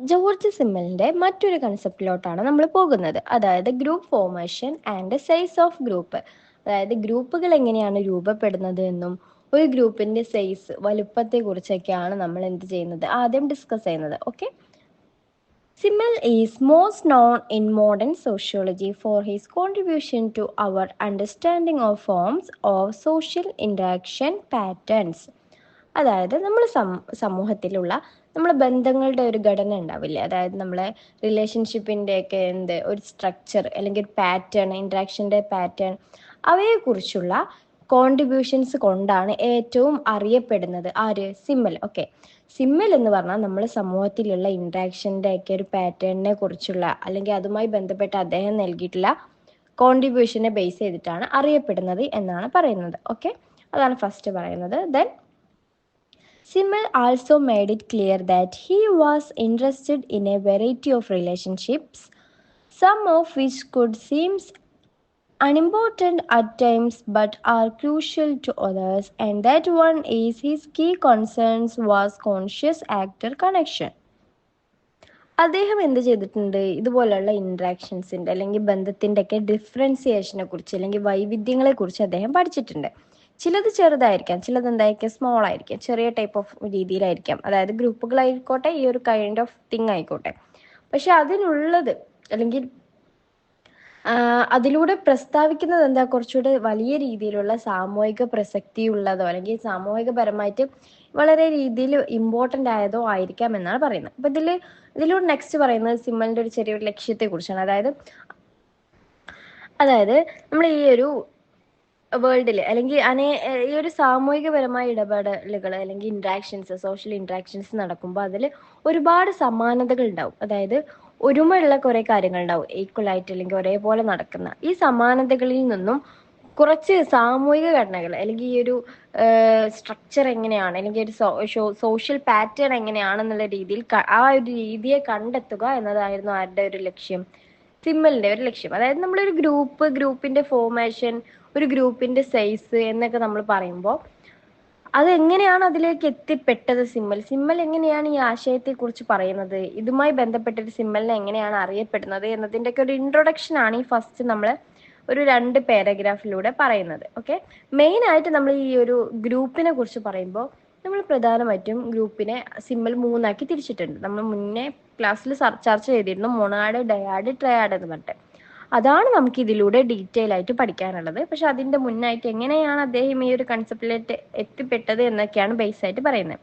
George സിമ്മലിന്റെ മറ്റൊരു കൺസെപ്റ്റിലോട്ടാണ് നമ്മൾ പോകുന്നത്. അതായത് group formation and size of group അതായത് ഗ്രൂപ്പുകൾ എങ്ങനെയാണ് രൂപപ്പെടുന്നത് എന്നും ഒരു ഗ്രൂപ്പിന്റെ സൈസ് വലുപ്പത്തെ കുറിച്ചൊക്കെയാണ് നമ്മൾ എന്ത് ചെയ്യുന്നത്? ആദ്യം ഡിസ്കസ് ചെയ്യുന്നത്. Okay Simmel is most known in modern sociology for his contribution to our understanding of forms of social interaction patterns അതായത് നമ്മൾ സമൂഹത്തിലുള്ള നമ്മളെ ബന്ധങ്ങളുടെ ഒരു ഘടന ഉണ്ടാവില്ലേ? അതായത് നമ്മളെ റിലേഷൻഷിപ്പിന്റെ ഒക്കെ എന്ത് ഒരു സ്ട്രക്ചർ അല്ലെങ്കിൽ ഒരു പാറ്റേൺ ഇൻട്രാക്ഷന്റെ പാറ്റേൺ അവയെക്കുറിച്ചുള്ള കോൺട്രിബ്യൂഷൻസ് കൊണ്ടാണ് ഏറ്റവും അറിയപ്പെടുന്നത്. ആര്? സിമ്മൽ. ഓക്കെ സിമ്മൽ എന്ന് പറഞ്ഞാൽ നമ്മൾ സമൂഹത്തിലുള്ള ഇൻട്രാക്ഷന്റെ ഒക്കെ ഒരു പാറ്റേണിനെ കുറിച്ചുള്ള അല്ലെങ്കിൽ അതുമായി ബന്ധപ്പെട്ട് അദ്ദേഹം നൽകിയിട്ടുള്ള കോൺട്രിബ്യൂഷനെ ബേസ് ചെയ്തിട്ടാണ് അറിയപ്പെടുന്നത് എന്നാണ് പറയുന്നത്. ഓക്കെ അതാണ് ഫസ്റ്റ് പറയുന്നത്. Then Simmel also made it clear that he was interested in a variety of relationships, some of which could seem unimportant at times but are crucial to others, and that one is his key concerns was conscious actor connection. അദ്ദേഹം എന്ത് ചെയ്തിട്ടുണ്ട് ഇതുപോലുള്ള ഇൻട്രാക്ഷൻസിന്റെ അല്ലെങ്കിൽ ബന്ധത്തിന്റെ ഒക്കെ ഡിഫറൻസിയേഷനെ കുറിച്ച് അല്ലെങ്കിൽ വൈവിധ്യങ്ങളെ കുറിച്ച് അദ്ദേഹം പഠിച്ചിട്ടുണ്ട് ചിലത് ചെറുതായിരിക്കാം ചിലത് എന്തായിരിക്കാം സ്മോൾ ആയിരിക്കാം ചെറിയ ടൈപ്പ് ഓഫ് രീതിയിലായിരിക്കാം. അതായത് ഗ്രൂപ്പുകളായിക്കോട്ടെ ഈ ഒരു കൈൻഡ് ഓഫ് തിങ് ആയിക്കോട്ടെ. പക്ഷെ അതിനുള്ളത് അല്ലെങ്കിൽ അതിലൂടെ പ്രസ്താവിക്കുന്നത് എന്താ? കുറച്ചുകൂടെ വലിയ രീതിയിലുള്ള സാമൂഹിക പ്രസക്തിയുള്ളതോ അല്ലെങ്കിൽ സാമൂഹികപരമായിട്ട് വളരെ രീതിയിൽ ഇമ്പോർട്ടന്റ് ആയതോ ആയിരിക്കാം എന്നാണ് പറയുന്നത്. അപ്പം ഇതിൽ ഇതിലൂടെ നെക്സ്റ്റ് പറയുന്നത് സിമ്മലിന്റെ ഒരു ചെറിയൊരു ലക്ഷ്യത്തെ കുറിച്ചാണ് അതായത് അതായത് നമ്മൾ ഈ ഒരു വേൾഡിൽ അല്ലെങ്കിൽ അനേ ഈ ഒരു സാമൂഹികപരമായ ഇടപെടലുകൾ അല്ലെങ്കിൽ ഇൻട്രാക്ഷൻസ് സോഷ്യൽ ഇൻട്രാക്ഷൻസ് നടക്കുമ്പോൾ അതിൽ ഒരുപാട് സമാനതകൾ ഉണ്ടാവും അതായത് ഒരുമയുള്ള കുറേ കാര്യങ്ങൾ ഉണ്ടാവും ഈക്വൽ ആയിട്ട് അല്ലെങ്കിൽ ഒരേപോലെ നടക്കുന്ന. ഈ സമാനതകളിൽ നിന്നും കുറച്ച് സാമൂഹിക ഘടനകൾ അല്ലെങ്കിൽ ഈ ഒരു സ്ട്രക്ചർ എങ്ങനെയാണ് അല്ലെങ്കിൽ ഒരു സോഷ്യൽ പാറ്റേൺ എങ്ങനെയാണെന്നുള്ള രീതിയിൽ ആ ഒരു രീതിയെ കണ്ടെത്തുക എന്നതായിരുന്നു ആരുടെ ഒരു ലക്ഷ്യം. സിമ്മലിന്റെ ഒരു ലക്ഷ്യം. അതായത് നമ്മളൊരു ഗ്രൂപ്പ് ഗ്രൂപ്പിന്റെ ഫോർമേഷൻ ഒരു ഗ്രൂപ്പിന്റെ സൈസ് എന്നൊക്കെ നമ്മൾ പറയുമ്പോൾ അത് എങ്ങനെയാണ് അതിലേക്ക് എത്തിപ്പെട്ടത് സിമ്മൽ? സിമ്മൽ എങ്ങനെയാണ് ഈ ആശയത്തെ കുറിച്ച് പറയുന്നത്? ഇതുമായി ബന്ധപ്പെട്ടൊരു സിമ്മലിനെ എങ്ങനെയാണ് അറിയപ്പെടുന്നത്? എന്നതിന്റെ ഒക്കെ ഒരു ഇൻട്രൊഡക്ഷൻ ആണ് ഈ ഫസ്റ്റ് നമ്മൾ ഒരു രണ്ട് പാരഗ്രാഫിലൂടെ പറയുന്നത്. ഓക്കെ മെയിൻ ആയിട്ട് നമ്മൾ ഈ ഒരു ഗ്രൂപ്പിനെ കുറിച്ച് പറയുമ്പോൾ നമ്മൾ പ്രധാനമായിട്ടും ഗ്രൂപ്പിനെ സിമ്മൽ മൂന്നാക്കി തിരിച്ചിട്ടുണ്ട്. നമ്മൾ മുന്നേ ക്ലാസ്സിൽ ചർച്ച ചെയ്തിരുന്നു മൊണാഡ് ഡയാഡ് ട്രയാഡ് എന്ന് പറഞ്ഞിട്ട്. അതാണ് നമുക്ക് ഇതിലൂടെ ഡീറ്റെയിൽ ആയിട്ട് പഠിക്കാനുള്ളത്. പക്ഷെ അതിന്റെ മുന്നായിട്ട് എങ്ങനെയാണ് അദ്ദേഹം ഈ ഒരു കൺസെപ്റ്റിലേക്ക് എത്തിപ്പെട്ടത് എന്നൊക്കെയാണ് ബേസ് ആയിട്ട് പറയുന്നത്.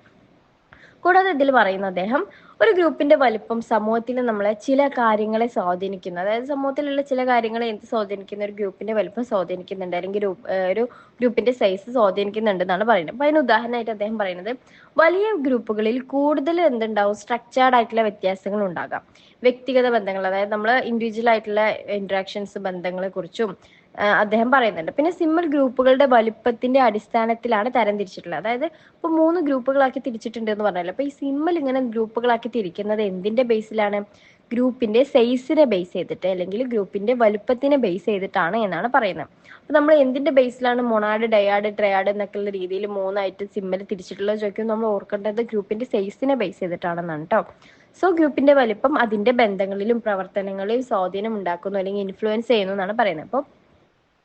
കൂടാതെ ഇതിൽ പറയുന്ന അദ്ദേഹം ഒരു ഗ്രൂപ്പിന്റെ വലിപ്പം സമൂഹത്തിൽ നമ്മളെ ചില കാര്യങ്ങളെ സ്വാധീനിക്കുന്നു. അതായത് സമൂഹത്തിലുള്ള ചില കാര്യങ്ങളെ എന്ത് സ്വാധീനിക്കുന്ന? ഒരു ഗ്രൂപ്പിന്റെ വലിപ്പം സ്വാധീനിക്കുന്നുണ്ട് അല്ലെങ്കിൽ ഒരു ഗ്രൂപ്പിന്റെ സൈസ് സ്വാധീനിക്കുന്നുണ്ട് എന്നാണ് പറയുന്നത്. അപ്പൊ അതിന് ഉദാഹരണമായിട്ട് അദ്ദേഹം പറയുന്നത് വലിയ ഗ്രൂപ്പുകളിൽ കൂടുതൽ എന്തുണ്ടാവും? സ്ട്രക്ചേർഡ് ആയിട്ടുള്ള വ്യത്യാസങ്ങൾ ഉണ്ടാകാം. വ്യക്തിഗത ബന്ധങ്ങൾ അതായത് നമ്മൾ ഇൻഡിവിജ്വൽ ആയിട്ടുള്ള ഇന്ററാക്ഷൻസ് ബന്ധങ്ങളെ കുറിച്ചും അദ്ദേഹം പറയുന്നുണ്ട്. പിന്നെ സിമ്മൽ ഗ്രൂപ്പുകളുടെ വലിപ്പത്തിന്റെ അടിസ്ഥാനത്തിലാണ് തരം തിരിച്ചിട്ടുള്ളത്. അതായത് ഇപ്പൊ മൂന്ന് ഗ്രൂപ്പുകളാക്കി തിരിച്ചിട്ടുണ്ട് എന്ന് പറഞ്ഞല്ലോ. അപ്പൊ ഈ സിമ്മൽ ഇങ്ങനെ ഗ്രൂപ്പുകളാക്കി തിരിക്കുന്നത് എന്തിന്റെ ബേസിലാണ്? ഗ്രൂപ്പിന്റെ സൈസിനെ ബേസ് ചെയ്തിട്ട് അല്ലെങ്കിൽ ഗ്രൂപ്പിന്റെ വലുപ്പത്തിനെ ബേസ് ചെയ്തിട്ടാണ് എന്നാണ് പറയുന്നത്. അപ്പൊ നമ്മൾ എന്തിന്റെ ബേസിലാണ് മൊണാഡ് ഡയാഡ് ട്രയാഡ് എന്നൊക്കെയുള്ള രീതിയിൽ മൂന്നായിട്ട് സിമ്മൽ തിരിച്ചിട്ടുള്ളത് ചോദിക്കും നമ്മൾ ഓർക്കേണ്ടത് ഗ്രൂപ്പിന്റെ സൈസിനെ ബേസ് ചെയ്തിട്ടാണെന്നാണ് കേട്ടോ സോ ഗ്രൂപ്പിന്റെ വലിപ്പം അതിന്റെ ബന്ധങ്ങളിലും പ്രവർത്തനങ്ങളിലും സ്വാധീനം ഉണ്ടാക്കുന്നു അല്ലെങ്കിൽ ഇൻഫ്ലുവൻസ് ചെയ്യുന്നു എന്നാണ് പറയുന്നത്. അപ്പോൾ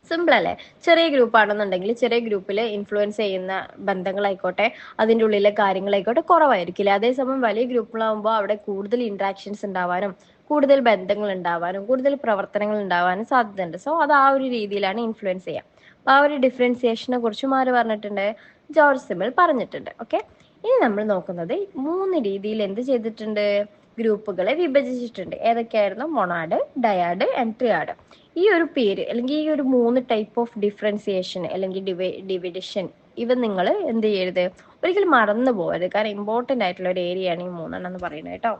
സിമ്പിൾ അല്ലേ? ചെറിയ ഗ്രൂപ്പ് ആണെന്നുണ്ടെങ്കിൽ ചെറിയ ഗ്രൂപ്പിൽ ഇൻഫ്ലുവൻസ് ചെയ്യുന്ന ബന്ധങ്ങളായിക്കോട്ടെ അതിന്റെ ഉള്ളിലെ കാര്യങ്ങളായിക്കോട്ടെ കുറവായിരിക്കില്ല? അതേസമയം വലിയ ഗ്രൂപ്പുകളാകുമ്പോൾ അവിടെ കൂടുതൽ ഇൻട്രാക്ഷൻസ് ഉണ്ടാവാനും കൂടുതൽ ബന്ധങ്ങൾ ഉണ്ടാവാനും കൂടുതൽ പ്രവർത്തനങ്ങൾ ഉണ്ടാവാനും സാധ്യതയുണ്ട്. സോ അത് ആ ഒരു രീതിയിലാണ് ഇൻഫ്ലുവൻസ് ചെയ്യുക. അപ്പോൾ ആ ഒരു ഡിഫറൻസിയേഷനെ കുറിച്ചും ആര് പറഞ്ഞിട്ടുണ്ട് ജോർജ് സിമ്പിൾ പറഞ്ഞിട്ടുണ്ട്. ഓക്കെ ഇനി നമ്മൾ നോക്കുന്നത് മൂന്ന് രീതിയിൽ എന്ത് ചെയ്തിട്ടുണ്ട്? ഗ്രൂപ്പുകളെ വിഭജിച്ചിട്ടുണ്ട്. ഏതൊക്കെയായിരുന്നു? മൊണാഡ് ഡയാഡ് ആൻഡ് ഈ ഒരു പേര് അല്ലെങ്കിൽ ഈ ഒരു മൂന്ന് ടൈപ്പ് ഓഫ് ഡിഫറൻസിയേഷൻ അല്ലെങ്കിൽ ഡിവൈ ഡിവിഡിഷൻ ഇവ നിങ്ങൾ എന്ത് ചെയ്യരുത്? ഒരിക്കലും മറന്നു പോകരുത് കാരണം ഇമ്പോർട്ടന്റ് ആയിട്ടുള്ള ഒരു ഏരിയയാണ് ഈ മൂന്നെണ്ണം എന്ന് പറയുന്നത് കേട്ടോ.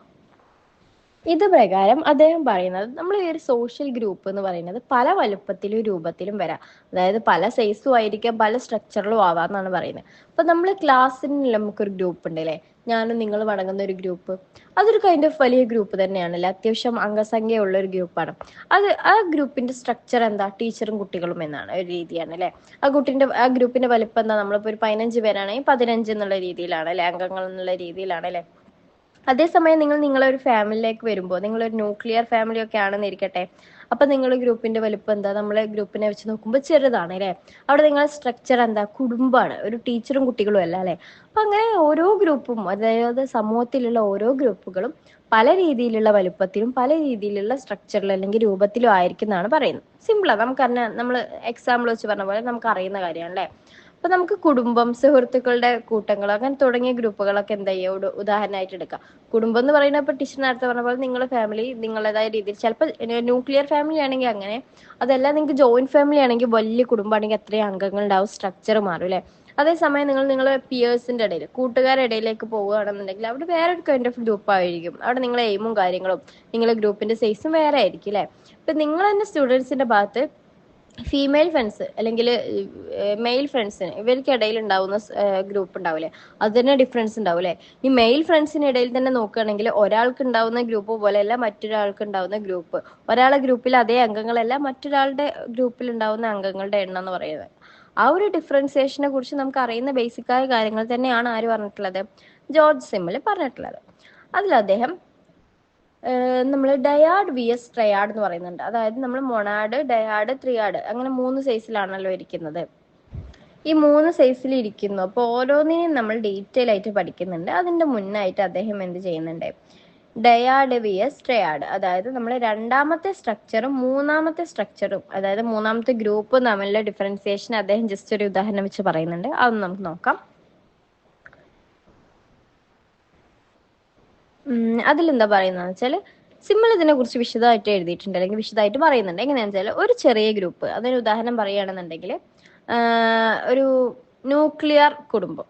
ഇത് പ്രകാരം അദ്ദേഹം പറയുന്നത് നമ്മൾ ഈ ഒരു സോഷ്യൽ ഗ്രൂപ്പ് എന്ന് പറയുന്നത് പല വലുപ്പത്തിലും രൂപത്തിലും വരാം. അതായത് പല സൈസും ആയിരിക്കാം പല സ്ട്രക്ചറിലും ആവാം എന്നാണ് പറയുന്നത്. അപ്പൊ നമ്മൾ ക്ലാസ്സിന് നമുക്കൊരു ഗ്രൂപ്പ് ഉണ്ട് അല്ലേ? ഞാനും നിങ്ങൾ അടങ്ങുന്ന ഒരു ഗ്രൂപ്പ് അതൊരു കൈൻഡ് ഓഫ് വലിയ ഗ്രൂപ്പ് തന്നെയാണല്ലേ അത്യാവശ്യം അംഗസംഖ്യ ഉള്ള ഒരു ഗ്രൂപ്പാണ് അത് ആ ഗ്രൂപ്പിന്റെ സ്ട്രക്ചർ എന്താ? ടീച്ചറും കുട്ടികളും എന്നാണ് ഒരു രീതിയാണ് അല്ലെ? ആ കുട്ടിന്റെ ആ ഗ്രൂപ്പിന്റെ വലിപ്പം എന്താ? നമ്മളിപ്പോ ഒരു പതിനഞ്ച് പേരാണെങ്കിൽ പതിനഞ്ച് എന്നുള്ള രീതിയിലാണ് അല്ലെ? അംഗങ്ങൾ എന്നുള്ള രീതിയിലാണ് അല്ലെ? അതേസമയം നിങ്ങൾ നിങ്ങളൊരു ഫാമിലിയിലേക്ക് വരുമ്പോൾ നിങ്ങളൊരു ന്യൂക്ലിയർ ഫാമിലി ഒക്കെ ആണെന്ന് ഇരിക്കട്ടെ അപ്പൊ നിങ്ങൾ ഗ്രൂപ്പിന്റെ വലുപ്പം എന്താ? നമ്മളെ ഗ്രൂപ്പിനെ വെച്ച് നോക്കുമ്പോൾ ചെറുതാണ് അല്ലേ? അവിടെ നിങ്ങളുടെ സ്ട്രക്ചർ എന്താ? കുടുംബമാണ് ഒരു ടീച്ചറും കുട്ടികളും അല്ല അല്ലെ? അപ്പൊ അങ്ങനെ ഓരോ ഗ്രൂപ്പും അതായത് സമൂഹത്തിലുള്ള ഓരോ ഗ്രൂപ്പുകളും പല രീതിയിലുള്ള വലുപ്പത്തിലും പല രീതിയിലുള്ള സ്ട്രക്ചറിലും അല്ലെങ്കിൽ രൂപത്തിലും ആയിരിക്കും എന്നാണ് പറയുന്നത്. സിമ്പിളാണ് നമുക്കറിഞ്ഞ നമ്മൾ എക്സാമ്പിൾ വെച്ച് പറഞ്ഞ പോലെ നമുക്ക് അറിയുന്ന കാര്യമാണ് അല്ലേ? അപ്പൊ നമുക്ക് കുടുംബം സുഹൃത്തുക്കളുടെ കൂട്ടങ്ങൾ അങ്ങനെ തുടങ്ങിയ ഗ്രൂപ്പുകളൊക്കെ എന്താ ചെയ്യുക ഉദാഹരണമായിട്ട് എടുക്കാം. കുടുംബം എന്ന് പറയുന്നത് ഇപ്പൊ ടീച്ചർ നേരത്തെ പറഞ്ഞ പോലെ നിങ്ങളുടെ ഫാമിലി നിങ്ങളുടേതായ രീതിയിൽ. ചിലപ്പോൾ ന്യൂക്ലിയർ ഫാമിലി ആണെങ്കിൽ അങ്ങനെ. അതല്ല നിങ്ങൾക്ക് ജോയിന്റ് ഫാമിലി ആണെങ്കിൽ വലിയ കുടുംബമാണെങ്കിൽ എത്രയും അംഗങ്ങൾ ഉണ്ടാവും സ്ട്രക്ചർ മാറും അല്ലേ? അതേസമയം നിങ്ങൾ നിങ്ങളെ പിയേഴ്സിന്റെ ഇടയിൽ കൂട്ടുകാരുടെ ഇടയിലേക്ക് പോവുകയാണെന്നുണ്ടെങ്കിൽ അവിടെ വേറെ ഒരു കൈൻഡ് ഓഫ് ഗ്രൂപ്പ് ആയിരിക്കും. അവിടെ നിങ്ങളെ എയിമും കാര്യങ്ങളും നിങ്ങളെ ഗ്രൂപ്പിന്റെ സൈസും വേറെ ആയിരിക്കും അല്ലേ? ഇപ്പൊ നിങ്ങൾ തന്നെ സ്റ്റുഡൻസിന്റെ ഭാഗത്ത് ഫീമെയിൽ ഫ്രണ്ട്സ് അല്ലെങ്കിൽ മെയിൽ ഫ്രണ്ട്സിന് ഇവർക്കിടയിൽ ഉണ്ടാവുന്ന ഗ്രൂപ്പ് ഉണ്ടാവില്ലേ? അത് തന്നെ ഡിഫറൻസ് ഉണ്ടാവില്ലേ ഈ മെയിൽ ഫ്രണ്ട്സിന് ഇടയിൽ തന്നെ നോക്കുകയാണെങ്കിൽ ഒരാൾക്ക് ഉണ്ടാവുന്ന ഗ്രൂപ്പ് പോലെയല്ല മറ്റൊരാൾക്ക് ഉണ്ടാവുന്ന ഗ്രൂപ്പ് ഒരാളെ ഗ്രൂപ്പിൽ അതേ അംഗങ്ങളല്ല മറ്റൊരാളുടെ ഗ്രൂപ്പിൽ ഉണ്ടാവുന്ന അംഗങ്ങളുടെ എണ്ണം എന്ന് പറയുന്നത്. ആ ഒരു ഡിഫറൻസിയേഷനെ കുറിച്ച് നമുക്ക് അറിയുന്ന ബേസിക്കായ കാര്യങ്ങൾ തന്നെയാണ് ആര് പറഞ്ഞിട്ടുള്ളത്? ജോർജ് സിമ്മിൽ പറഞ്ഞിട്ടുള്ളത്. അതിൽ അദ്ദേഹം നമ്മൾ ഡയാഡ് വി എസ് ട്രയാഡ് എന്ന് പറയുന്നുണ്ട്. അതായത് നമ്മൾ മൊണാഡ് ഡയാഡ് ത്രിയാഡ് അങ്ങനെ മൂന്ന് സൈസിലാണല്ലോ ഇരിക്കുന്നത്. ഈ മൂന്ന് സൈസിൽ ഇരിക്കുന്നു. അപ്പോൾ ഓരോന്നിനെയും നമ്മൾ ഡീറ്റെയിൽ ആയിട്ട് പഠിക്കുന്നുണ്ട്. അതിന്റെ മുന്നായിട്ട് അദ്ദേഹം എന്ത് ചെയ്യുന്നുണ്ട്? Dyad V S triad. അതായത് നമ്മൾ രണ്ടാമത്തെ സ്ട്രക്ചറും മൂന്നാമത്തെ സ്ട്രക്ചറും അതായത് മൂന്നാമത്തെ ഗ്രൂപ്പും തമ്മിലുള്ള ഡിഫറൻസിയേഷൻ അദ്ദേഹം ജസ്റ്റ് ഒരു ഉദാഹരണം വെച്ച് പറയുന്നുണ്ട്. അതൊന്ന് നമുക്ക് നോക്കാം. അതിലെന്താ പറയുന്നത് വെച്ചാൽ സിമ്പിൾ ഇതിനെ കുറിച്ച് വിശദമായിട്ട് എഴുതിയിട്ടുണ്ട് അല്ലെങ്കിൽ വിശദമായിട്ട് പറയുന്നുണ്ട്. എങ്ങനെയാണെന്ന് വെച്ചാൽ ഒരു ചെറിയ ഗ്രൂപ്പ് അതിന് ഉദാഹരണം പറയുകയാണെന്നുണ്ടെങ്കിൽ ഒരു ന്യൂക്ലിയർ കുടുംബം.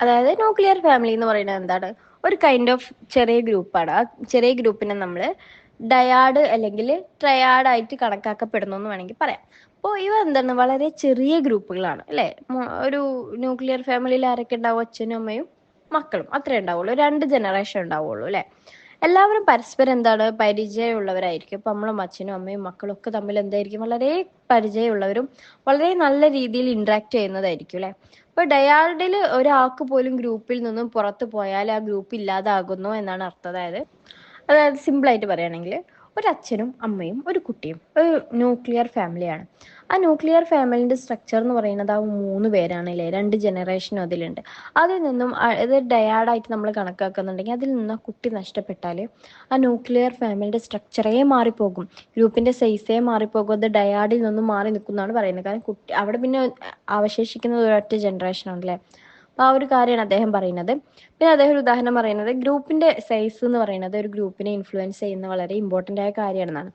അതായത് ന്യൂക്ലിയർ ഫാമിലി എന്ന് പറയുന്നത് എന്താണ്? ഒരു കൈൻഡ് ഓഫ് ചെറിയ ഗ്രൂപ്പാണ്. ആ ചെറിയ ഗ്രൂപ്പിനെ നമ്മൾ ഡയാഡ് അല്ലെങ്കിൽ ട്രയാഡ് ആയിട്ട് കണക്കാക്കപ്പെടുന്നു എന്ന് വേണമെങ്കിൽ പറയാം. അപ്പോൾ ഇവ എന്താണ്? വളരെ ചെറിയ ഗ്രൂപ്പുകളാണ് അല്ലേ? ഒരു ന്യൂക്ലിയർ ഫാമിലിയിൽ ആരൊക്കെ ഉണ്ടാവും? അച്ഛനും അമ്മയും മക്കളും അത്രേ ഉണ്ടാവുള്ളൂ. രണ്ട് ജനറേഷൻ ഉണ്ടാവുള്ളൂ അല്ലെ? എല്ലാവരും പരസ്പരം എന്താണ് പരിചയമുള്ളവരായിരിക്കും. ഇപ്പൊ നമ്മളും അച്ഛനും അമ്മയും മക്കളും ഒക്കെ തമ്മിൽ എന്തായിരിക്കും? വളരെ പരിചയമുള്ളവരും വളരെ നല്ല രീതിയിൽ ഇന്ററാക്ട് ചെയ്യുന്നതായിരിക്കും അല്ലെ? ഇപ്പൊ ഡയാൾഡിൽ ഒരാൾക്ക് പോലും ഗ്രൂപ്പിൽ നിന്നും പുറത്തു പോയാൽ ആ ഗ്രൂപ്പ് ഇല്ലാതാകുന്നു എന്നാണ് അർത്ഥം. അതായത് അതായത് സിമ്പിൾ ആയിട്ട് പറയുകയാണെങ്കിൽ ഒരു അച്ഛനും അമ്മയും ഒരു കുട്ടിയും ഒരു ന്യൂക്ലിയർ ഫാമിലിയാണ് ആ ന്യൂക്ലിയർ ഫാമിലിന്റെ സ്ട്രക്ചർ എന്ന് പറയുന്നത് ആ മൂന്ന് പേരാണല്ലേ രണ്ട് ജനറേഷനും അതിലുണ്ട്. അതിൽ നിന്നും ഇത് ഡയാഡായിട്ട് നമ്മൾ കണക്കാക്കുന്നുണ്ടെങ്കിൽ അതിൽ നിന്ന് ആ കുട്ടി നഷ്ടപ്പെട്ടാൽ ആ ന്യൂക്ലിയർ ഫാമിലിന്റെ സ്ട്രക്ചറേ മാറിപ്പോകും. ഗ്രൂപ്പിന്റെ സൈസേ മാറിപ്പോകും. അത് ഡയാഡിൽ നിന്നും മാറി നിൽക്കുന്നതാണ് പറയുന്നത്. കാരണം കുട്ടി അവിടെ പിന്നെ അവശേഷിക്കുന്നത് ഒരൊറ്റ ജനറേഷൻ ആണല്ലേ അപ്പൊ ആ ഒരു കാര്യമാണ് അദ്ദേഹം പറയുന്നത്. പിന്നെ അദ്ദേഹം ഒരു ഉദാഹരണം പറയുന്നത് ഗ്രൂപ്പിന്റെ സൈസ് എന്ന് പറയുന്നത് ഒരു ഗ്രൂപ്പിനെ ഇൻഫ്ലുവൻസ് ചെയ്യുന്ന വളരെ ഇമ്പോർട്ടന്റ് ആയ കാര്യമാണെന്നാണ്.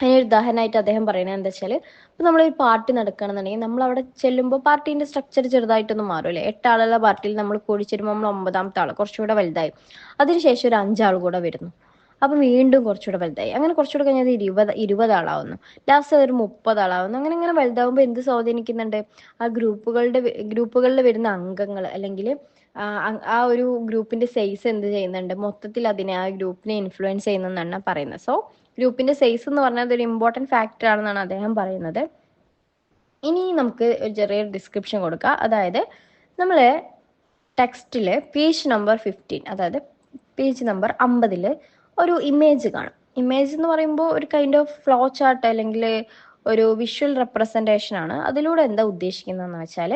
അതിനൊരു ഉദാഹരണമായിട്ട് അദ്ദേഹം പറയുന്നത് എന്താ വെച്ചാൽ ഇപ്പൊ നമ്മളൊരു പാർട്ടി നടക്കുകയാണെന്നുണ്ടെങ്കിൽ നമ്മൾ അവിടെ ചെല്ലുമ്പോൾ പാർട്ടീന്റെ സ്ട്രക്ചർ ചെറുതായിട്ടൊന്നും മാറും അല്ലേ? എട്ടാളുള്ള പാർട്ടിയിൽ നമ്മൾ കൂടി ചേരുമ്പോൾ നമ്മൾ ഒമ്പതാമത്തെ ആൾ കുറച്ചുകൂടെ വലുതായി. അതിനുശേഷം ഒരു അഞ്ചാൾ കൂടെ വരുന്നു. അപ്പൊ വീണ്ടും കുറച്ചുകൂടെ വലുതായി. അങ്ങനെ കുറച്ചുകൂടെ കഴിഞ്ഞാൽ ഇരുപത് ഇരുപത് ആളാവുന്നു ലാസ്റ്റ് അതൊരു മുപ്പത് ആളാവുന്നു അങ്ങനെ ഇങ്ങനെ വലുതാവുമ്പോൾ എന്ത് സ്വാധീനിക്കുന്നുണ്ട്? ആ ഗ്രൂപ്പുകളുടെ ഗ്രൂപ്പുകളിൽ വരുന്ന അംഗങ്ങൾ അല്ലെങ്കിൽ ആ ഒരു ഗ്രൂപ്പിന്റെ സൈസ് എന്ത് ചെയ്യുന്നുണ്ട്? മൊത്തത്തിൽ അതിനെ ആ ഗ്രൂപ്പിനെ ഇൻഫ്ലുവൻസ് ചെയ്യുന്നെന്നാണ് പറയുന്നത്. സോ ഗ്രൂപ്പിന്റെ സൈസ് എന്ന് പറഞ്ഞാൽ ഒരു ഇമ്പോർട്ടന്റ് ഫാക്ടർ ആണെന്നാണ് അദ്ദേഹം പറയുന്നത്. ഇനി നമുക്ക് ഒരു ചെറിയ ഡിസ്ക്രിപ്ഷൻ കൊടുക്കാം. അതായത് നമ്മൾ ടെക്സ്റ്റിൽ പേജ് നമ്പർ ഫിഫ്റ്റീൻ അതായത് പേജ് നമ്പർ അമ്പതിൽ ഒരു ഇമേജ് കാണും. ഇമേജ് എന്ന് പറയുമ്പോൾ ഒരു കൈൻഡ് ഓഫ് ഫ്ലോ ചാർട്ട് അല്ലെങ്കിൽ ഒരു വിഷ്വൽ റെപ്രസെന്റേഷൻ ആണ്. അതിലൂടെ എന്താ ഉദ്ദേശിക്കുന്നതെന്ന് വെച്ചാൽ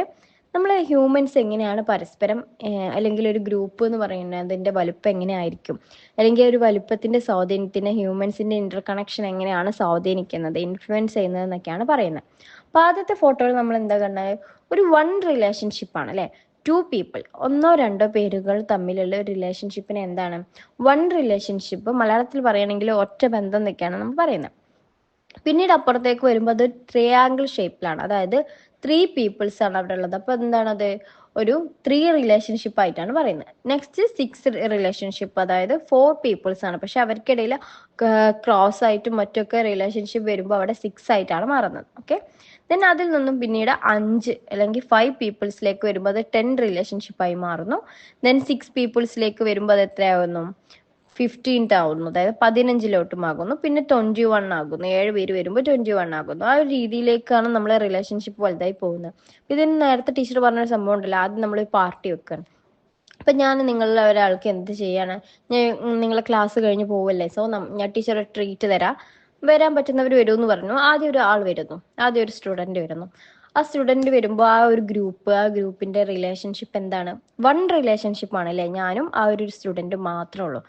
നമ്മൾ ഹ്യൂമൻസ് എങ്ങനെയാണ് പരസ്പരം അല്ലെങ്കിൽ ഒരു ഗ്രൂപ്പ് എന്ന് പറയുന്നത് അതിന്റെ വലുപ്പം എങ്ങനെയായിരിക്കും? അല്ലെങ്കിൽ ഒരു വലുപ്പത്തിന്റെ സ്വാധീനത്തിന് ഹ്യൂമൻസിന്റെ ഇന്റർ കണക്ഷൻ എങ്ങനെയാണ് സ്വാധീനിക്കുന്നത്? ഇൻഫ്ലുവൻസ് ചെയ്യുന്നത് എന്നൊക്കെയാണ് പറയുന്നത്. അപ്പോൾ ആദ്യത്തെ ഫോട്ടോയിൽ നമ്മൾ എന്താ കണ്ടത്? ഒരു വൺ റിലേഷൻഷിപ്പ് ആണ് അല്ലെ? ടു പീപ്പിൾ ഒന്നോ രണ്ടോ പേരുകൾ തമ്മിലുള്ള റിലേഷൻഷിപ്പിന് എന്താണ്? വൺ റിലേഷൻഷിപ്പ് മലയാളത്തിൽ പറയുകയാണെങ്കിൽ ഒറ്റ ബന്ധം എന്നൊക്കെയാണ് നമ്മൾ പറയുന്നത്. പിന്നീട് അപ്പുറത്തേക്ക് വരുമ്പോൾ അത് ട്രയാങ്കിൾ ഷേപ്പിലാണ് അതായത് ത്രീ പീപ്പിൾസ് ആണ് അവിടെ ഉള്ളത്. അപ്പൊ എന്താണത് ഒരു ത്രീ റിലേഷൻഷിപ്പ് ആയിട്ടാണ് പറയുന്നത്. നെക്സ്റ്റ് സിക്സ് റിലേഷൻഷിപ്പ് അതായത് ഫോർ പീപ്പിൾസ് ആണ്. പക്ഷെ അവർക്കിടയിൽ ക്രോസ് ആയിട്ടും മറ്റൊക്കെ റിലേഷൻഷിപ്പ് വരുമ്പോൾ അവിടെ സിക്സ് ആയിട്ടാണ് മാറുന്നത്. ഓക്കെ ദെൻ അതിൽ നിന്നും പിന്നീട് അഞ്ച് അല്ലെങ്കിൽ ഫൈവ് പീപ്പിൾസിലേക്ക് വരുമ്പോൾ അത് ടെൻ റിലേഷൻഷിപ്പായി മാറുന്നു. ദെൻ സിക്സ് പീപ്പിൾസിലേക്ക് വരുമ്പോൾ അത് എത്രയാവുന്നു? ഫിഫ്റ്റീൻത്ത് ആവുന്നു. അതായത് പതിനഞ്ചിലോട്ടുമാകുന്നു. പിന്നെ ട്വന്റി വൺ ആകുന്നു. ഏഴ് പേര് വരുമ്പോൾ ട്വന്റി വൺ ആകുന്നു. ആ ഒരു രീതിയിലേക്കാണ് നമ്മളെ റിലേഷൻഷിപ്പ് വലുതായി പോകുന്നത്. ഇതിന് നേരത്തെ ടീച്ചർ പറഞ്ഞൊരു സംഭവം ഉണ്ടല്ലോ. ആദ്യം നമ്മൾ പാർട്ടി വെക്കണം. അപ്പൊ ഞാൻ നിങ്ങളിൽ ഒരാൾക്ക് എന്ത് ചെയ്യാണ്? ഞാൻ നിങ്ങളെ ക്ലാസ് കഴിഞ്ഞ് പോവല്ലേ? സോ ഞാൻ ടീച്ചർ ട്രീറ്റ് തരാം. വരാൻ പറ്റുന്നവർ വരുമെന്ന് പറഞ്ഞു. ആദ്യം ഒരു ആൾ വരുന്നു. ആദ്യം ഒരു സ്റ്റുഡന്റ് വരുന്നു. ആ സ്റ്റുഡന്റ് വരുമ്പോൾ ആ ഒരു ഗ്രൂപ്പ് ആ ഗ്രൂപ്പിന്റെ റിലേഷൻഷിപ്പ് എന്താണ്? വൺ റിലേഷൻഷിപ്പ് ആണ് അല്ലേ ഞാനും ആ ഒരു സ്റ്റുഡന്റും മാത്രമേ ഉള്ളൂ.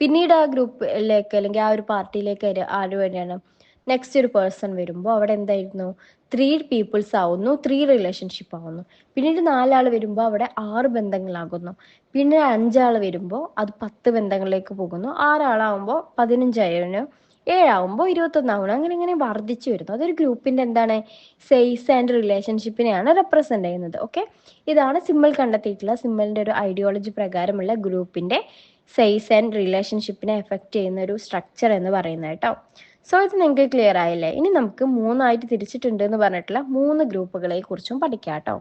പിന്നീട് ആ ഗ്രൂപ്പിലേക്ക് അല്ലെങ്കിൽ ആ ഒരു പാർട്ടിയിലേക്ക് ആര് വേണ്ടിയാണ്? നെക്സ്റ്റ് ഒരു പേഴ്സൺ വരുമ്പോൾ അവിടെ എന്തായിരുന്നു? ത്രീ പീപ്പിൾസ് ആവുന്നു. ത്രീ റിലേഷൻഷിപ്പ് ആവുന്നു. പിന്നീട് നാലാൾ വരുമ്പോൾ അവിടെ ആറ് ബന്ധങ്ങളാകുന്നു. പിന്നെ അഞ്ചാൾ വരുമ്പോൾ അത് പത്ത് ബന്ധങ്ങളിലേക്ക് പോകുന്നു. ആറാളാവുമ്പോൾ പതിനഞ്ചായിരുന്നു ഏഴാവുമ്പോൾ ഇരുപത്തൊന്നാവണം. അങ്ങനെ ഇങ്ങനെ വർദ്ധിച്ചു വരുന്നു. അതൊരു ഗ്രൂപ്പിന്റെ എന്താണ്? സൈസ് ആൻഡ് റിലേഷൻഷിപ്പിനെയാണ് റെപ്രസെന്റ് ചെയ്യുന്നത്. ഓക്കെ ഇതാണ് സിമ്മൽ കണ്ടെത്തിയിട്ടുള്ള സിമ്മലിന്റെ ഒരു ഐഡിയോളജി പ്രകാരമുള്ള ഗ്രൂപ്പിന്റെ സൈസ് ആൻഡ് റിലേഷൻഷിപ്പിനെ എഫക്റ്റ് ചെയ്യുന്ന ഒരു സ്ട്രക്ചർ എന്ന് പറയുന്നത് കേട്ടോ. സോ ഇത് നിങ്ങൾക്ക് ക്ലിയർ ആയില്ലേ? ഇനി നമുക്ക് മൂന്നായിട്ട് തിരിച്ചിട്ടുണ്ട് എന്ന് പറഞ്ഞിട്ടുള്ള മൂന്ന് ഗ്രൂപ്പുകളെ കുറിച്ചും പഠിക്കാം കേട്ടോ.